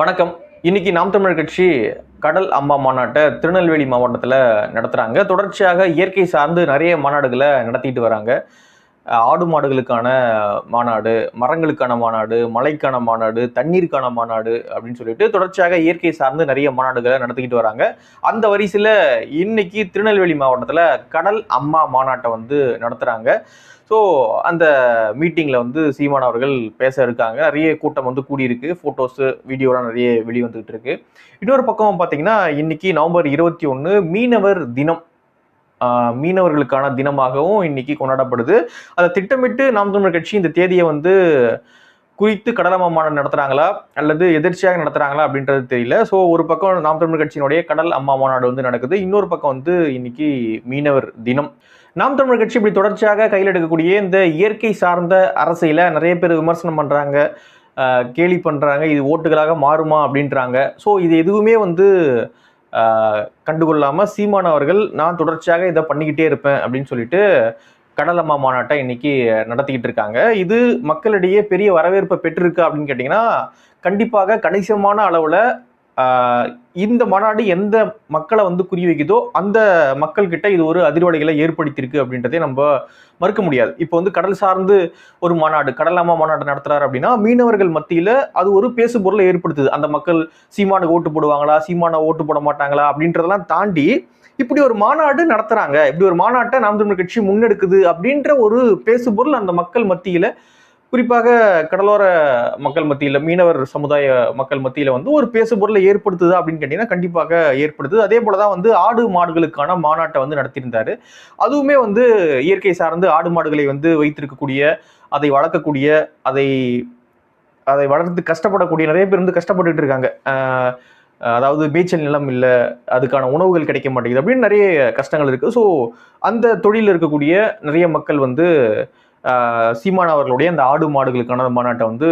வணக்கம். இன்னைக்கு நாம் தமிழர் கட்சி கடல் அம்மா மாநாட்டை திருநெல்வேலி மாவட்டத்தில் நடத்துகிறாங்க தொடர்ச்சியாக இயற்கை சார்ந்து நிறைய மாநாடுகளை நடத்திட்டு வராங்க. ஆடு மாடுகளுக்கான மாநாடு மரங்களுக்கான மாநாடு மலைக்கான மாநாடு தண்ணீருக்கான மாநாடு அப்படின்னு சொல்லிட்டு தொடர்ச்சியாக இயற்கை சார்ந்து நிறைய மாநாடுகளை நடத்திக்கிட்டு வராங்க. அந்த வரிசையில் இன்னைக்கு திருநெல்வேலி மாவட்டத்தில் கடல் அம்மா மாநாட்டை வந்து நடத்துகிறாங்க ஸோ அந்த மீட்டிங்கில் வந்து சீமான் அவர்கள் பேச இருக்காங்க. நிறைய கூட்டம் வந்து கூடியிருக்கு. ஃபோட்டோஸு வீடியோலாம் நிறைய வெளிவந்துகிட்டு இருக்கு. இன்னொரு பக்கம் பார்த்தீங்கன்னா இன்னைக்கு நவம்பர் இருபத்தி ஒன்று மீனவர் தினம் மீனவர்களுக்கான தினமாகவும் இன்னைக்கு கொண்டாடப்படுது. அதை திட்டமிட்டு நாம் தமிழர் கட்சி இந்த தேதியை வந்து குறித்து கடலமா மாநாடு நடத்துகிறாங்களா அல்லது எதிர்ச்சியாக நடத்துகிறாங்களா அப்படின்றது தெரியல. ஸோ ஒரு பக்கம் நாம் தமிழர் கட்சியினுடைய கடல் அம்மா மாநாடு வந்து நடக்குது. இன்னொரு பக்கம் வந்து இன்னைக்கு மீனவர் தினம். நாம் தமிழர் கட்சி இப்படி தொடர்ச்சியாக கையில் எடுக்கக்கூடிய இந்த இயற்கை சார்ந்த அரசியலை நிறைய பேர் விமர்சனம் பண்ணுறாங்க கேலி பண்ணுறாங்க இது ஓட்டுகளாக மாறுமா அப்படின்றாங்க. ஸோ இது எதுவுமே வந்து கண்டுகொள்ளாமல் சீமான் அவர்கள் நான் தொடர்ச்சியாக இதை பண்ணிக்கிட்டே இருப்பேன் அப்படின்னு சொல்லிட்டு கடலம்மா மாநாட்டை இன்னைக்கு நடத்திக்கிட்டு இருக்காங்க. இது மக்களிடையே பெரிய வரவேற்பை பெற்றிருக்கு அப்படின்னு கேட்டிங்கன்னா கண்டிப்பாக கணிசமான அளவில் இந்த மாநாடு எந்த மக்களை வந்து குறி வைக்குதோ அந்த மக்கள்கிட்ட இது ஒரு அதிர்வலைகளை ஏற்படுத்தியிருக்கு அப்படின்றதே நம்ம மறுக்க முடியாது. இப்போ வந்து கடல் சார்ந்து ஒரு மாநாடு கடலாமா மாநாடு நடத்துறாரு அப்படின்னா மீனவர்கள் மத்தியில் அது ஒரு பேசு பொருளை ஏற்படுத்துது. அந்த மக்கள் சீமானுக்கு ஓட்டு போடுவாங்களா சீமான ஓட்டு போட மாட்டாங்களா அப்படின்றதெல்லாம் தாண்டி இப்படி ஒரு மாநாடு நடத்துறாங்க. இப்படி ஒரு மாநாட்டை நாம் தமிழர் கட்சி முன்னெடுக்குது அப்படின்ற ஒரு பேசு பொருள் அந்த மக்கள் மத்தியில குறிப்பாக கடலோர மக்கள் மத்தியில் மீனவர் சமுதாய மக்கள் மத்தியில் வந்து ஒரு பேசு பொருளை ஏற்படுத்துதா அப்படின்னு கேட்டிங்கன்னா கண்டிப்பாக ஏற்படுத்துது. அதே போல தான் வந்து ஆடு மாடுகளுக்கான மாநாட்டை வந்து நடத்தியிருந்தார். அதுவுமே வந்து இயற்கை சார்ந்து ஆடு மாடுகளை வந்து வைத்திருக்கக்கூடிய அதை வளர்க்கக்கூடிய அதை அதை வளர்த்து கஷ்டப்படக்கூடிய நிறைய பேர் வந்து கஷ்டப்பட்டுட்டு இருக்காங்க. அதாவது மேய்ச்சல் நிலம் இல்லை அதுக்கான உணவுகள் கிடைக்க மாட்டேங்குது அப்படின்னு நிறைய கஷ்டங்கள் இருக்குது ஸோ அந்த தொழிலில் இருக்கக்கூடிய நிறைய மக்கள் வந்து சீமான் அவர்களுடைய அந்த ஆடு மாடுகளுக்கான மாநாட்டை வந்து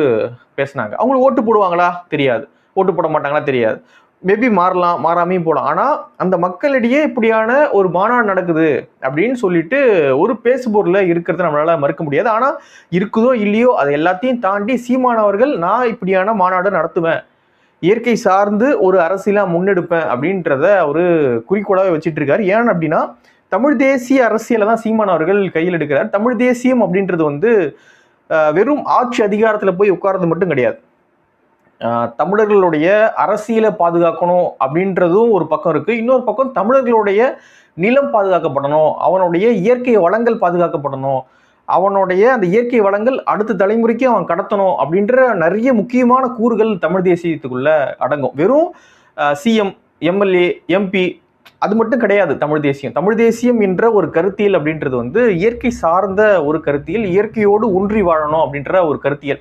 பேசினாங்க. அவங்களுக்கு ஓட்டு போடுவாங்களா? தெரியாது. ஓட்டு போட மாட்டாங்களா? தெரியாது. மேபி மாறலாம் மாறாமையும் போகலாம் ஆனால் அந்த மக்களிடையே இப்படியான ஒரு மாநாடு நடக்குது அப்படின்னு சொல்லிட்டு ஒரு பேசுபொருளை இருக்கிறத நம்மளால் மறுக்க முடியாது. ஆனால் இருக்குதோ இல்லையோ அதை எல்லாத்தையும் தாண்டி சீமானவர்கள் நான் இப்படியான மாநாடு நடத்துவேன். இயற்கை சார்ந்து ஒரு அரசியலாக முன்னெடுப்பேன் அப்படின்றத ஒரு குறிக்கோளாகவே வச்சுட்டு இருக்காரு. ஏன் அப்படின்னா தமிழ் தேசிய அரசியலை தான் சீமான் அவர்கள் கையில் எடுக்கிறார். தமிழ் தேசியம் அப்படின்றது வந்து வெறும் ஆட்சி அதிகாரத்தில் போய் உட்கார்றது மட்டும் கிடையாது. தமிழர்களுடைய அரசியலை பாதுகாக்கணும் அப்படின்றதும் ஒரு பக்கம் இருக்குது இன்னொரு பக்கம் தமிழர்களுடைய நிலம் பாதுகாக்கப்படணும் அவனுடைய இயற்கை வளங்கள் பாதுகாக்கப்படணும் அவனுடைய அந்த இயற்கை வளங்கள் அடுத்த தலைமுறைக்கு அவன் கடத்தணும் அப்படின்ற நிறைய முக்கியமான கூறுகள் தமிழ் தேசியத்துக்குள்ளே அடங்கும். வெறும் சிஎம் எம்எல்ஏ எம்பி அது மட்டும் கிடையாது தமிழ் தேசியம். தமிழ் தேசியம் என்ற ஒரு கருத்தியல் அப்படின்றது வந்து இயற்கை சார்ந்த ஒரு கருத்தியல் இயற்கையோடு ஒன்றி வாழணும் அப்படின்ற ஒரு கருத்தியல்.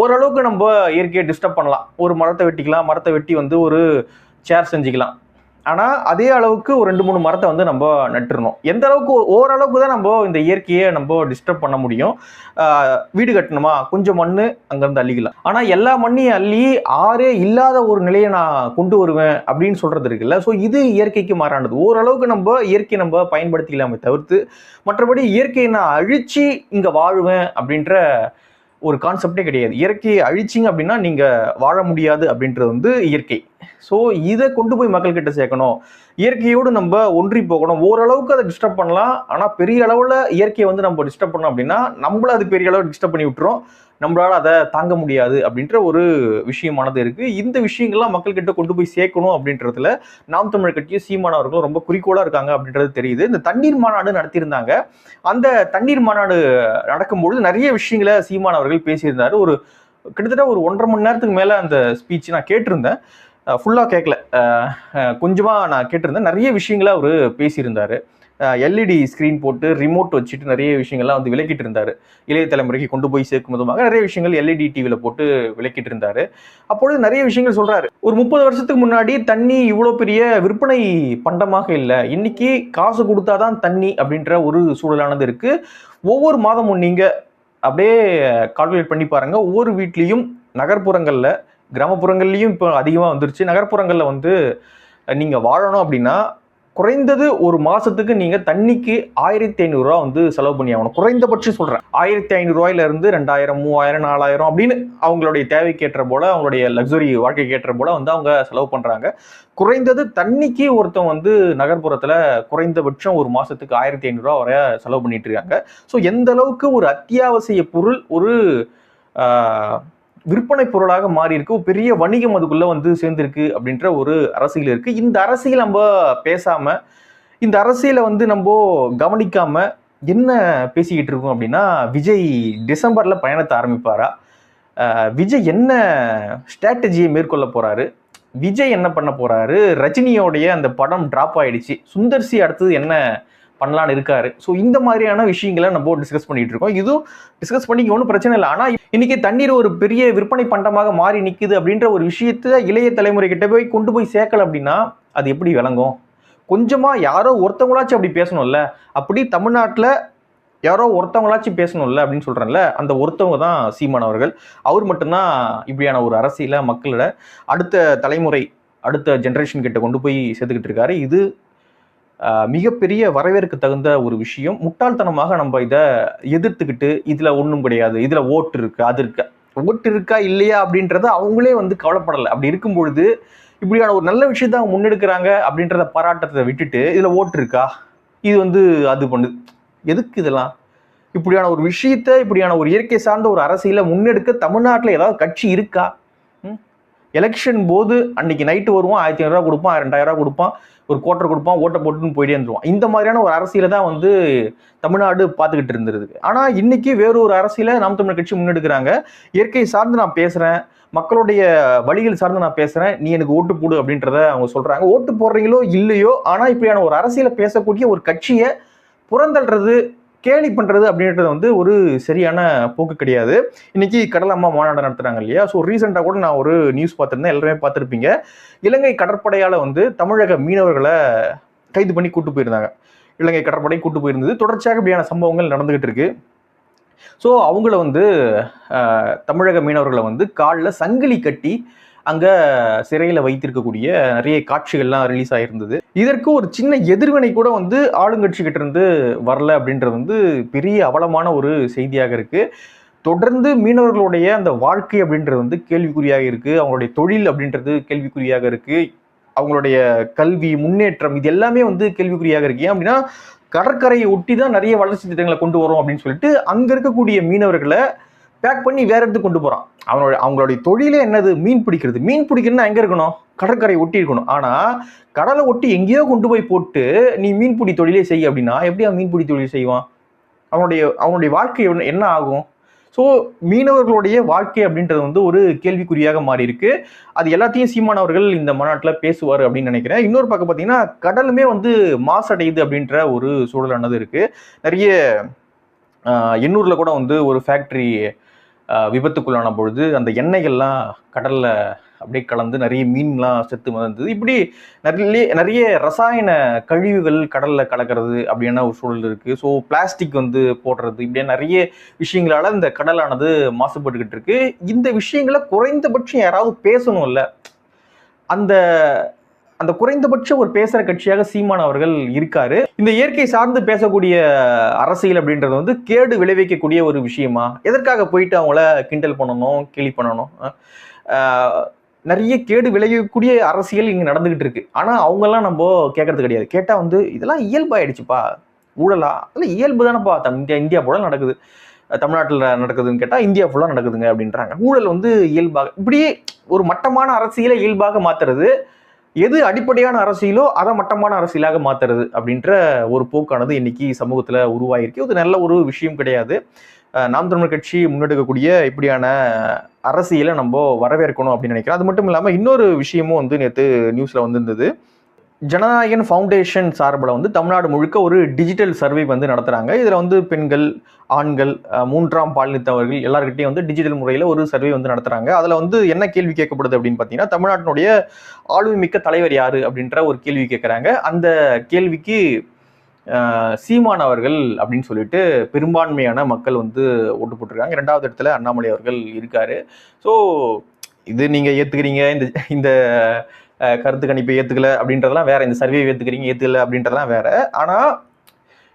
ஓரளவுக்கு நம்ம இயற்கையை டிஸ்டர்ப் பண்ணலாம். ஒரு மரத்தை வெட்டிக்கலாம் மரத்தை வெட்டி வந்து ஒரு சேர் செஞ்சுக்கலாம். ஆனால் அதே அளவுக்கு ஒரு ரெண்டு மூணு மரத்தை வந்து நம்ம நட்டுறணும். எந்த அளவுக்கு ஓரளவுக்கு தான் நம்ம இந்த இயற்கையை நம்ம டிஸ்டர்ப் பண்ண முடியும். வீடு கட்டணுமா? கொஞ்சம் மண் அங்கேருந்து அள்ளிக்கலாம். ஆனால் எல்லா மண்ணையும் அள்ளி ஆறே இல்லாத ஒரு நிலையை நான் கொண்டு வருவேன் அப்படின்னு சொல்கிறது இருக்குல்ல. ஸோ இது இயற்கைக்கு மாறானது. ஓரளவுக்கு நம்ம இயற்கையை நம்ம பயன்படுத்திக்கலாமே தவிர்த்து மற்றபடி இயற்கையை நான் அழித்து இங்கே வாழுவேன் அப்படின்ற ஒரு கான்செப்டே கிடையாது. இயற்கையை அழிச்சிங்க அப்படின்னா நீங்கள் வாழ முடியாது அப்படின்றது வந்து இயற்கை. ஸோ இதை கொண்டு போய் மக்கள்கிட்ட சேர்க்கணும். இயற்கையோடு நம்ம ஒன்றி போகணும். ஓரளவுக்கு அதை டிஸ்டர்ப் பண்ணலாம். ஆனால் பெரிய அளவில் இயற்கையை வந்து நம்ம டிஸ்டர்ப் பண்ணோம் அப்படின்னா நம்மள அது பெரிய அளவு டிஸ்டர்ப் பண்ணி விட்டுரும். நம்மளால் அதை தாங்க முடியாது அப்படின்ற ஒரு விஷயமானது இருக்குது இந்த விஷயங்கள்லாம் மக்கள்கிட்ட கொண்டு போய் சேர்க்கணும் அப்படின்றதுல நாம் தமிழர் கட்சியும் சீமானவர்களும் ரொம்ப குறிக்கோளாக இருக்காங்க அப்படின்றது தெரியுது. இந்த தண்ணீர் மாநாடு நடத்தியிருந்தாங்க. அந்த தண்ணீர் மாநாடு நடக்கும்பொழுது நிறைய விஷயங்களை சீமானவர்கள் அவர்கள் ஒரு கிட்டத்தட்ட ஒரு ஒன்றரை மணி நேரத்துக்கு மேலே அந்த ஸ்பீச் நான் கேட்டிருந்தேன். ஃபுல்லாக கேட்கல கொஞ்சமாக நான் கேட்டிருந்தேன். நிறைய விஷயங்களை அவர் பேசியிருந்தார். எல்இடி ஸ்க்ரீன் போட்டு ரிமோட் வச்சுட்டு நிறைய விஷயங்கள்லாம் வந்து விளக்கிட்டு இருந்தார் இளைய தலைமுறைக்கு கொண்டு போய் சேர்க்கும் விதமாக நிறைய விஷயங்கள் எல்இடி டிவியில் போட்டு விளக்கிட்டு இருந்தார் அப்பொழுது நிறைய விஷயங்கள் சொல்கிறாரு ஒரு முப்பது வருஷத்துக்கு முன்னாடி தண்ணி இவ்வளோ பெரிய விற்பனை பண்டமாக இல்லை. இன்னைக்கு காசு கொடுத்தாதான் தண்ணி அப்படின்ற ஒரு சூழலானது இருக்குது ஒவ்வொரு மாதமும் நீங்கள் அப்படியே கால்குலேட் பண்ணி பாருங்கள் ஒவ்வொரு வீட்லேயும் நகர்ப்புறங்களில் கிராமப்புறங்கள்லேயும் இப்போ அதிகமாக வந்துருச்சு. நகர்ப்புறங்களில் வந்து நீங்கள் வாழணும் அப்படின்னா குறைந்தது ஒரு மாதத்துக்கு நீங்கள் தண்ணிக்கு ஆயிரத்தி ஐநூறுரூவா வந்து செலவு பண்ணி ஆகணும். குறைந்தபட்சம் சொல்கிறேன் ஆயிரத்தி ஐநூறுரூவாயில இருந்து ரெண்டாயிரம் மூவாயிரம் நாலாயிரம் அப்படின்னு அவங்களுடைய தேவைக்கேற்ற போல் அவங்களுடைய லக்ஸுரி வாழ்க்கைக்கு ஏற்ற போல் வந்து அவங்க செலவு பண்ணுறாங்க குறைந்தது தண்ணிக்கு ஒருத்தன் வந்து நகர்ப்புறத்தில் குறைந்தபட்சம் ஒரு மாதத்துக்கு ஆயிரத்தி ஐநூறுரூவா வரை செலவு பண்ணிட்டு இருக்காங்க. ஸோ எந்த அளவுக்கு ஒரு அத்தியாவசிய பொருள் ஒரு விற்பனை பொருளாக மாறி இருக்கு பெரிய வணிகம் அதுக்குள்ள வந்து சேர்ந்திருக்கு அப்படின்ற ஒரு அரசியல் இருக்கு. இந்த அரசியல் நம்ம பேசாம இந்த அரசியலை வந்து நம்ம கவனிக்காம என்ன பேசிக்கிட்டு இருக்கோம் அப்படின்னா விஜய் டிசம்பர்ல பயணத்தை ஆரம்பிப்பாரா? விஜய் என்ன ஸ்ட்ராட்டஜியை மேற்கொள்ள போறாரு? விஜய் என்ன பண்ண போறாரு? ரஜினியோடைய அந்த படம் டிராப் ஆயிடுச்சு. சுந்தர்சி அடுத்தது என்ன பண்ணலான்னு இருக்காரு. ஸோ இந்த மாதிரியான விஷயங்களை நம்ம டிஸ்கஸ் பண்ணிட்டு இருக்கோம். இதுவும் டிஸ்கஸ் பண்ணிக்க ஒன்றும் பிரச்சனை இல்லை. ஆனால் இன்னைக்கு தண்ணீர் ஒரு பெரிய விற்பனை பண்டமாக மாறி நிற்குது அப்படின்ற ஒரு விஷயத்த இளைய தலைமுறை கிட்ட போய் கொண்டு போய் சேர்க்கல அப்படின்னா அது எப்படி விளங்கும்? கொஞ்சமாக யாரோ ஒருத்தவங்களாச்சும் அப்படி பேசணும்ல. அப்படி தமிழ்நாட்டில் யாரோ ஒருத்தவங்களாச்சும் பேசணும்ல அப்படின்னு சொல்கிறேன்ல அந்த ஒருத்தவங்க தான் சீமான் அவர்கள். அவர் மட்டும்தான் இப்படியான ஒரு அரசியலை மக்களோட அடுத்த தலைமுறை அடுத்த ஜென்ரேஷன் கிட்ட கொண்டு போய் சேர்த்துக்கிட்டு இருக்காரு. இது மிகப்பெரிய வரவேற்க தகுந்த ஒரு விஷயம். முட்டாள்தனமாக நம்ம இதை எதிர்த்துக்கிட்டு இதில் ஒன்றும் கிடையாது. இதில் ஓட்டு இருக்கு. அது இருக்கு. ஓட்டு இருக்கா இல்லையா அப்படின்றத அவங்களே வந்து கவலைப்படலை. அப்படி இருக்கும் பொழுது இப்படியான ஒரு நல்ல விஷயத்த அவங்க முன்னெடுக்கிறாங்க அப்படின்றத பாராட்டத்தை விட்டுட்டு இதில் ஓட்டு இருக்கா? இது வந்து அது பண்ணுது எதுக்கு இதெல்லாம்? இப்படியான ஒரு விஷயத்த இப்படியான ஒரு இயற்கை சார்ந்த ஒரு அரசியலை முன்னெடுக்க தமிழ்நாட்டில் ஏதாவது கட்சி இருக்கா? எலெக்ஷன் போது அன்னைக்கு நைட்டு வருவோம் ஆயிரத்தி ஐநூறுரூவா கொடுப்பான் ரெண்டாயிரம் ரூபா கொடுப்பான் ஒரு கோட்டர் கொடுப்பான் ஓட்டை போட்டுன்னு போயிட்டே இருந்துருவான். இந்த மாதிரியான ஒரு அரசியலை தான் வந்து தமிழ்நாடு பார்த்துக்கிட்டு இருந்துருது ஆனால் இன்னைக்கு வேறொரு ஒரு அரசியலை நாம் தமிழர் கட்சி முன்னெடுக்கிறாங்க. இயற்கை சார்ந்து நான் பேசுகிறேன் மக்களுடைய வழிகள் சார்ந்து நான் பேசுகிறேன் நீ எனக்கு ஓட்டு போடு அப்படின்றத அவங்க சொல்கிறாங்க ஓட்டு போடுறீங்களோ இல்லையோ ஆனால் இப்படியான ஒரு அரசியலை பேசக்கூடிய ஒரு கட்சியை புறந்தள்ளுறது கேலி பண்ணுறது அப்படின்றது வந்து ஒரு சரியான போக்கு கிடையாது. இன்னைக்கு கடல் அம்மா மாநாடு நடத்துகிறாங்க இல்லையா? ஸோ ரீசெண்டாக கூட நான் ஒரு நியூஸ் பார்த்துருந்தேன். எல்லாருமே பார்த்துருப்பீங்க. இலங்கை கடற்படையால் வந்து தமிழக மீனவர்களை கைது பண்ணி கூட்டு போயிருந்தாங்க. இலங்கை கடற்படை கூட்டு போயிருந்தது. தொடர்ச்சியாக இப்படியான சம்பவங்கள் நடந்துகிட்டு இருக்கு. ஸோ அவங்கள வந்து தமிழக மீனவர்களை வந்து காலில் சங்கிலி கட்டி அங்கே சிறையில் வைத்திருக்கக்கூடிய நிறைய காட்சிகள்லாம் ரிலீஸ் ஆகியிருந்தது இதற்கு ஒரு சின்ன எதிர்வினை கூட வந்து ஆளுங்கட்சி கிட்ட இருந்து வரல அப்படின்றது வந்து பெரிய அவலமான ஒரு செய்தியாக இருக்கு. தொடர்ந்து மீனவர்களுடைய அந்த வாழ்க்கை அப்படின்றது வந்து கேள்விக்குறியாக இருக்குது அவங்களுடைய தொழில் அப்படின்றது கேள்விக்குறியாக இருக்குது அவங்களுடைய கல்வி முன்னேற்றம் இது எல்லாமே வந்து கேள்விக்குறியாக இருக்கு. ஏன் அப்படின்னா கடற்கரையை ஒட்டி தான் நிறைய வளர்ச்சி திட்டங்களை கொண்டு வரோம் அப்படின்னு சொல்லிட்டு அங்கே இருக்கக்கூடிய மீனவர்களை பேக் பண்ணி வேற இடத்துக்கு கொண்டு போகிறான் அவனோட அவங்களுடைய தொழிலே என்னது? மீன் பிடிக்கிறது. மீன் பிடிக்கிறதுனா எங்கே இருக்கணும்? கடற்கரை ஒட்டி இருக்கணும். ஆனால் கடலை ஒட்டி எங்கேயோ கொண்டு போய் போட்டு நீ மீன்பிடி தொழிலே செய் அப்படின்னா எப்படி அவன் மீன்பிடி தொழில் செய்வான்? அவனுடைய அவனுடைய வாழ்க்கை என்ன- என்ன ஆகும்? ஸோ மீனவர்களுடைய வாழ்க்கை அப்படின்றது வந்து ஒரு கேள்விக்குறியாக மாறி இருக்கு அது எல்லாத்தையும் சீமான் அவர்கள் இந்த மாநாட்டில் பேசுவார் அப்படின்னு நினைக்கிறேன். இன்னொரு பக்கம் பார்த்தீங்கன்னா கடலுமே வந்து மாசடையுது அப்படின்ற ஒரு சூழலானது இருக்கு. நிறைய எண்ணூரில் கூட வந்து ஒரு ஃபேக்ட்ரி விபத்துக்குள்ளான பொழுது அந்த எண்ணெய்கள்லாம் கடல்ல அப்படியே கலந்து நிறைய மீன்லாம் செத்து வந்தது இப்படி நிறைய நிறைய ரசாயன கழிவுகள் கடல்ல கலக்கிறது அப்படியான ஒரு சூழல் இருக்கு. ஸோ பிளாஸ்டிக் வந்து போடுறது இப்படியே நிறைய விஷயங்களால இந்த கடலானது மாசுபட்டுக்கிட்டு இருக்கு. இந்த விஷயங்களை குறைந்தபட்சம் யாராவது பேசணும்ல. அந்த அந்த குறைந்தபட்ச ஒரு பேசுகிற கட்சியாக சீமான் அவர்கள் இருக்காரு. இந்த இயற்கை சார்ந்து பேசக்கூடிய அரசியல் அப்படின்றது வந்து கேடு விளைவிக்கக்கூடிய ஒரு விஷயமா? எதற்காக போயிட்டு அவங்கள கிண்டல் பண்ணணும் கேலி பண்ணணும்? நிறைய கேடு விளைவிக்கக்கூடிய அரசியல் இங்கே நடந்துகிட்டு இருக்கு. ஆனால் அவங்கெல்லாம் நம்ம கேட்கறது கிடையாது. கேட்டால் வந்து இதெல்லாம் இயல்பாயிடுச்சுப்பா. ஊழலா? அதெல்லாம் இயல்பு தானேப்பா. தம் இந்தியா இந்தியா போல நடக்குது. தமிழ்நாட்டில் நடக்குதுன்னு கேட்டால் இந்தியா ஃபுல்லாக நடக்குதுங்க அப்படின்றாங்க. ஊழல் வந்து இயல்பாக இப்படியே ஒரு மட்டமான அரசியலை இயல்பாக மாத்துறது எது அடிப்படையான அரசியலோ அதை மட்டமான அரசியலாக மாத்துறது அப்படின்ற ஒரு போக்கானது இன்னைக்கு சமூகத்தில் உருவாயிருக்கு. இது நல்ல ஒரு விஷயம் கிடையாது. நாம் தமிழர் கட்சி முன்னெடுக்கக்கூடிய இப்படியான அரசியலை நம்ம வரவேற்கணும் அப்படின்னு நினைக்கிறேன். அது மட்டும் இல்லாமல் இன்னொரு விஷயமும் வந்து நேற்று நியூஸில் வந்திருந்தது. ஜனநாயகன் ஃபவுண்டேஷன் சார்பில் வந்து தமிழ்நாடு முழுக்க ஒரு டிஜிட்டல் சர்வே வந்து நடத்துகிறாங்க இதில் வந்து பெண்கள் ஆண்கள் மூன்றாம் பாலினத்தவர்கள் எல்லாருக்கிட்டையும் வந்து டிஜிட்டல் முறையில் ஒரு சர்வே வந்து நடத்துகிறாங்க அதில் வந்து என்ன கேள்வி கேட்கப்படுது அப்படின்னு பார்த்தீங்கன்னா தமிழ்நாட்டினுடைய ஆளுமை மிக்க தலைவர் யார் அப்படின்ற ஒரு கேள்வி கேட்குறாங்க. அந்த கேள்விக்கு சீமான் அவர்கள் அப்படின்னு சொல்லிட்டு பெரும்பான்மையான மக்கள் வந்து ஓட்டு போட்டிருக்காங்க. ரெண்டாவது இடத்துல அண்ணாமலை அவர்கள் இருக்கார். ஸோ இது நீங்கள் ஏற்றுக்கிறீங்க இந்த இந்த கருத்து கணிப்பை ஏற்றுக்கல அப்படின்றதெல்லாம் வேற. இந்த சர்வே ஏற்றுக்கிறீங்க ஏற்றுக்கல அப்படின்றதெல்லாம் வேற. ஆனால்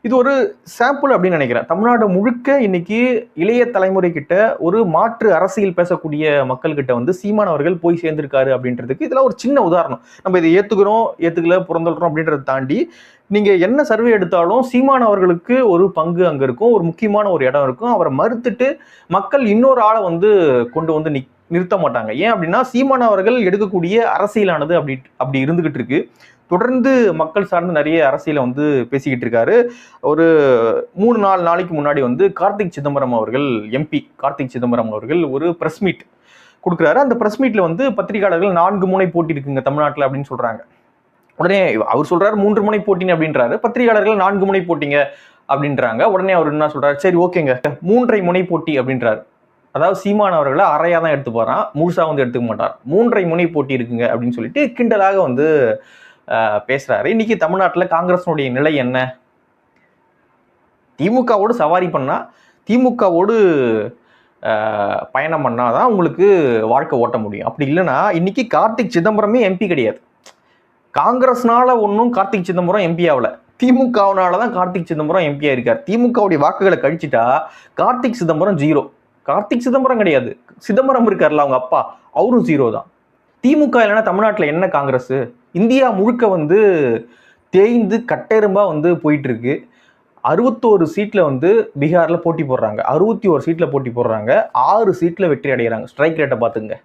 இது ஒரு சாம்பிள் அப்படின்னு நினைக்கிறேன். தமிழ்நாடு முழுக்க இன்னைக்கு இளைய தலைமுறை கிட்ட ஒரு மாற்று அரசியல் பேசக்கூடிய மக்கள் கிட்ட வந்து சீமான் அவர்கள் போய் சேர்ந்திருக்காரு அப்படின்றதுக்கு இதெல்லாம் ஒரு சின்ன உதாரணம். நம்ம இதை ஏத்துக்கிறோம் ஏத்துக்கல புறந்தொல்றோம் அப்படின்றத தாண்டி நீங்க என்ன சர்வே எடுத்தாலும் சீமான் அவர்களுக்கு ஒரு பங்கு அங்க இருக்கும் ஒரு முக்கியமான ஒரு இடம் இருக்கும். அவரை மறுத்துட்டு மக்கள் இன்னொரு ஆளை வந்து கொண்டு வந்து நிக் நிறுத்த மாட்டாங்க. ஏன் அப்படின்னா சீமான் அவர்கள் எடுக்கக்கூடிய அரசியலானது அப்படி அப்படி இருந்துகிட்டு இருக்கு. தொடர்ந்து மக்கள் சார்ந்து நிறைய அரசியலை வந்து பேசிக்கிட்டு இருக்காரு. ஒரு மூணு நாலு நாளைக்கு முன்னாடி வந்து கார்த்திக் சிதம்பரம் அவர்கள் எம்பி கார்த்திக் சிதம்பரம் அவர்கள் ஒரு பிரஸ் மீட் கொடுக்குறாரு. அந்த பிரஸ் மீட்ல வந்து பத்திரிகையாளர்கள் நான்கு முனை போட்டி இருக்குங்க தமிழ்நாட்டில் அப்படின்னு சொல்றாங்க. உடனே அவர் சொல்றாரு மூன்று முனை போட்டிங்க அப்படின்றாரு. பத்திரிகையாளர்கள் நான்கு முனை போட்டிங்க அப்படின்றாங்க. உடனே அவர் என்ன சொல்றாரு? சரி ஓகேங்க. மூன்றை முனை போட்டி அப்படின்றாரு. அதாவது சீமான் அவர்களை அறையாக தான் எடுத்து போகிறான் முழுசாக வந்து எடுத்துக்க மாட்டார். மூன்றை முனை போட்டி இருக்குங்க அப்படின்னு சொல்லிட்டு கிண்டலாக வந்து பேசுகிறாரு இன்றைக்கி தமிழ்நாட்டில் காங்கிரஸினுடைய நிலை என்ன? திமுகவோடு சவாரி பண்ணால் திமுகவோடு பயணம் பண்ணால் தான் உங்களுக்கு வாழ்க்கை ஓட்ட முடியும். அப்படி இல்லைன்னா இன்னைக்கு கார்த்திக் சிதம்பரமே எம்பி கிடையாது. காங்கிரஸ்னால ஒன்றும் கார்த்திக் சிதம்பரம் எம்பி ஆகல. திமுகவுனால தான் கார்த்திக் சிதம்பரம் எம்பி ஆயிருக்கார். திமுகவுடைய வாக்குகளை கழிச்சிட்டா கார்த்திக் சிதம்பரம் ஜீரோ. கார்த்திக் சிதம்பரம் கிடையாது. சிதம்பரம் இருக்கார்ல அவங்க அப்பா. அவரும் ஜீரோ தான். திமுக இல்லைன்னா தமிழ்நாட்டில் என்ன காங்கிரஸ்? இந்தியா முழுக்க வந்து தேய்ந்து கட்டெரும்பாக வந்து போயிட்டுருக்கு. அறுபத்தோரு சீட்டில் வந்து பீகாரில் போட்டி போடுறாங்க. அறுபத்தி ஒரு சீட்டில் போட்டி போடுறாங்க. ஆறு சீட்டில் வெற்றி அடைகிறாங்க. ஸ்ட்ரைக் ரேட்டை பார்த்துங்க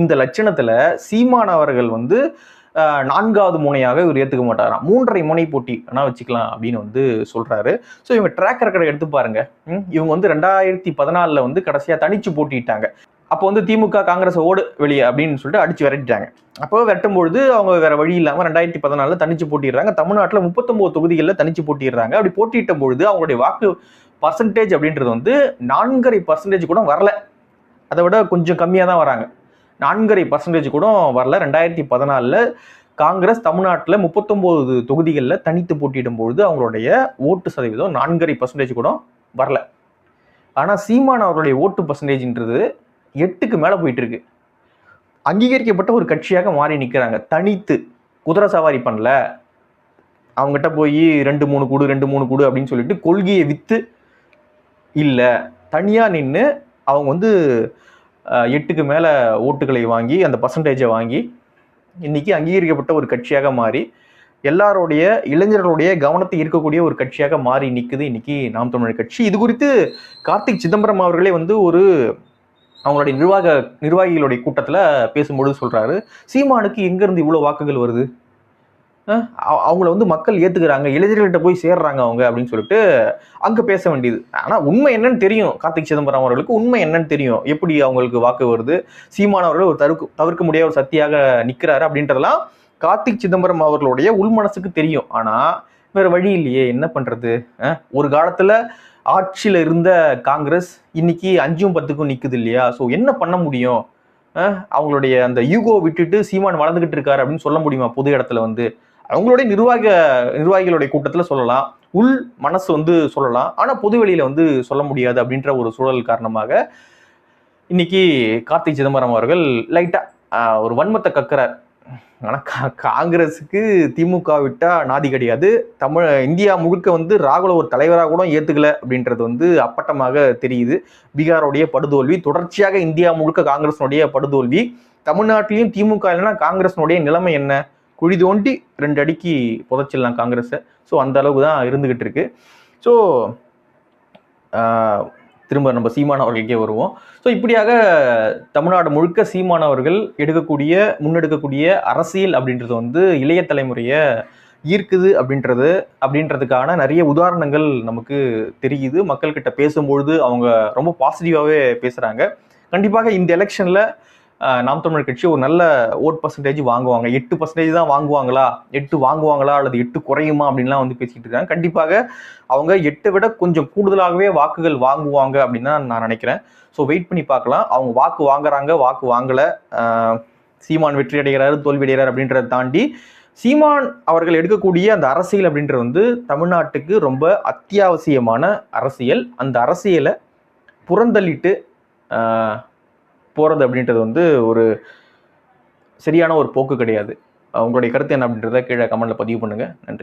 இந்த லட்சணத்தில் சீமானவர்கள் வந்து நான்காவது முனையாக இவர் ஏற்றுக்க மாட்டாராம். மூன்றரை முனை போட்டி ஆனால் வச்சுக்கலாம் அப்படின்னு வந்து சொல்கிறாரு ஸோ இவங்க ட்ராக் ரெக்கார்டை எடுத்து பாருங்க. இவங்க வந்து ரெண்டாயிரத்தி பதினாலில் வந்து கடைசியாக தனிச்சு போட்டிட்டாங்க அப்போ வந்து திமுக காங்கிரஸ் ஓடு வெளியே அப்படின்னு சொல்லிட்டு அடிச்சு விரட்டிட்டாங்க. அப்போ விரட்டும் பொழுது அவங்க வேற வழி இல்லாமல் ரெண்டாயிரத்தி பதினாலில் தனிச்சு போட்டிடுறாங்க தமிழ்நாட்டில் முப்பத்தொம்போது தொகுதிகளில் தனிச்சு போட்டிடுறாங்க அப்படி போட்டியிட்ட பொழுது அவங்களுடைய வாக்கு பர்சன்டேஜ் அப்படின்றது வந்து நான்கரை பர்சன்டேஜ் கூட வரல. அதை விட கொஞ்சம் கம்மியாக தான் வராங்க. நான்கரை பர்சன்டேஜ் கூட வரல. ரெண்டாயிரத்தி பதினாலில் காங்கிரஸ் தமிழ்நாட்டில் முப்பத்தொம்போது தொகுதிகளில் தனித்து போட்டியிடும் பொழுது அவங்களுடைய ஓட்டு சதவீதம் நான்கரை பர்சன்டேஜ் கூட வரல. ஆனால் சீமான் அவருடைய ஓட்டு பர்சன்டேஜ்ன்றது எட்டுக்கு மேலே போயிட்டுருக்கு. அங்கீகரிக்கப்பட்ட ஒரு கட்சியாக மாறி நிற்கிறாங்க தனித்து குதிரை சவாரி பண்ணல. அவங்ககிட்ட போய் ரெண்டு மூணு கூடு ரெண்டு மூணு கூடு அப்படின்னு சொல்லிட்டு கொள்கையை விற்று இல்லை. தனியாக நின்று அவங்க வந்து எட்டுக்கு மேலே ஓட்டுகளை வாங்கி அந்த பர்சன்டேஜை வாங்கி இன்னைக்கு அங்கீகரிக்கப்பட்ட ஒரு கட்சியாக மாறி எல்லாருடைய இளைஞர்களுடைய கவனத்தை ஈர்க்கக்கூடிய ஒரு கட்சியாக மாறி நிற்குது இன்னைக்கு நாம் தமிழர் கட்சி. இது குறித்து கார்த்திக் சிதம்பரம் அவர்களே வந்து ஒரு அவங்களுடைய நிர்வாக நிர்வாகிகளுடைய கூட்டத்தில் பேசும்பொழுது சொல்கிறாரு சீமானுக்கு எங்கேருந்து இவ்வளோ வாக்குகள் வருது? அவங்கள வந்து மக்கள் ஏற்றுக்கிறாங்க இளைஞர்கள்ட்ட போய் சேர்றாங்க அவங்க அப்படின்னு சொல்லிட்டு அங்கே பேச வேண்டியது. ஆனால் உண்மை என்னன்னு தெரியும். கார்த்திக் சிதம்பரம் அவர்களுக்கு உண்மை என்னன்னு தெரியும். எப்படி அவங்களுக்கு வாக்கு வருது? சீமான் அவர்கள் ஒரு தவிர்க்க தவிர்க்க முடியாத ஒரு சக்தியாக நிற்கிறாரு அப்படின்றதெல்லாம் கார்த்திக் சிதம்பரம் அவர்களுடைய உள்மனசுக்கு தெரியும். ஆனால் வேறு வழி இல்லையே. என்ன பண்ணுறது ஒரு காலத்தில் ஆட்சியில் இருந்த காங்கிரஸ் இன்னைக்கு அஞ்சும் பத்துக்கும் நிற்குது இல்லையா? ஸோ என்ன பண்ண முடியும்? அவங்களுடைய அந்த யூகோ விட்டுட்டு சீமான் வளர்ந்துக்கிட்டு இருக்காரு அப்படின்னு சொல்ல முடியுமா? பொது இடத்துல வந்து. அவங்களுடைய நிர்வாக நிர்வாகிகளுடைய கூட்டத்தில் சொல்லலாம். உள் மனசு வந்து சொல்லலாம். ஆனால் பொதுவெளியில் வந்து சொல்ல முடியாது அப்படின்ற ஒரு சூழல் காரணமாக இன்னைக்கு கார்த்திக் சிதம்பரம் அவர்கள் லைட்டா ஒரு வன்மத்தை கக்குறார். ஆனால் கா காங்கிரஸுக்கு திமுக விட்டா நாதி கிடையாது. தமிழ் இந்தியா முழுக்க வந்து ராகுல ஒரு தலைவராக கூட ஏத்துக்கல அப்படின்றது வந்து அப்பட்டமாக தெரியுது. பீகாருடைய படுதோல்வி தொடர்ச்சியாக இந்தியா முழுக்க காங்கிரஸினுடைய படுதோல்வி. தமிழ்நாட்டிலையும் திமுக இல்லைன்னா காங்கிரஸினுடைய நிலைமை என்ன? குழி தோண்டி ரெண்டு அடிக்கு புதைச்சிடலாம் காங்கிரஸை. ஸோ அந்த அளவுக்கு தான் இருந்துகிட்டு இருக்கு. ஸோ திரும்ப நம்ம சீமான் அவர்களுக்கே வருவோம். ஸோ இப்படியாக தமிழ்நாடு முழுக்க சீமான் அவர்கள் எடுக்கக்கூடிய முன்னெடுக்கக்கூடிய அரசியல் அப்படின்றது வந்து இளைய தலைமுறையை ஈர்க்குது அப்படின்றது அப்படின்றதுக்கான நிறைய உதாரணங்கள் நமக்கு தெரியுது. மக்கள்கிட்ட பேசும்பொழுது அவங்க ரொம்ப பாசிட்டிவாகவே பேசுகிறாங்க கண்டிப்பாக இந்த எலெக்ஷனில் நாம் தமிழர் கட்சி ஒரு நல்ல ஓட் பர்சன்டேஜ் வாங்குவாங்க. எட்டு பர்சன்டேஜ் தான் வாங்குவாங்களா? எட்டு வாங்குவாங்களா? அல்லது எட்டு குறையுமா? அப்படின்லாம் வந்து பேசிக்கிட்டு இருக்காங்க. கண்டிப்பாக அவங்க எட்டை விட கொஞ்சம் கூடுதலாகவே வாக்குகள் வாங்குவாங்க அப்படின்னு தான் நான் நினைக்கிறேன். ஸோ வெயிட் பண்ணி பார்க்கலாம். அவங்க வாக்கு வாங்குறாங்க வாக்கு வாங்கலை. சீமான் வெற்றி அடைகிறாரு தோல்வி அடைகிறார் அப்படின்றத தாண்டி சீமான் அவர்கள் எடுக்கக்கூடிய அந்த அரசியல் அப்படின்றது வந்து தமிழ்நாட்டுக்கு ரொம்ப அத்தியாவசியமான அரசியல். அந்த அரசியலை புறந்தள்ளிட்டு போகிறது அப்படின்றது வந்து ஒரு சரியான ஒரு போக்கு கிடையாது. உங்களுடைய கருத்து என்ன அப்படின்றத கீழே கமெண்ட்ல பதிவு பண்ணுங்கள் நன்றி.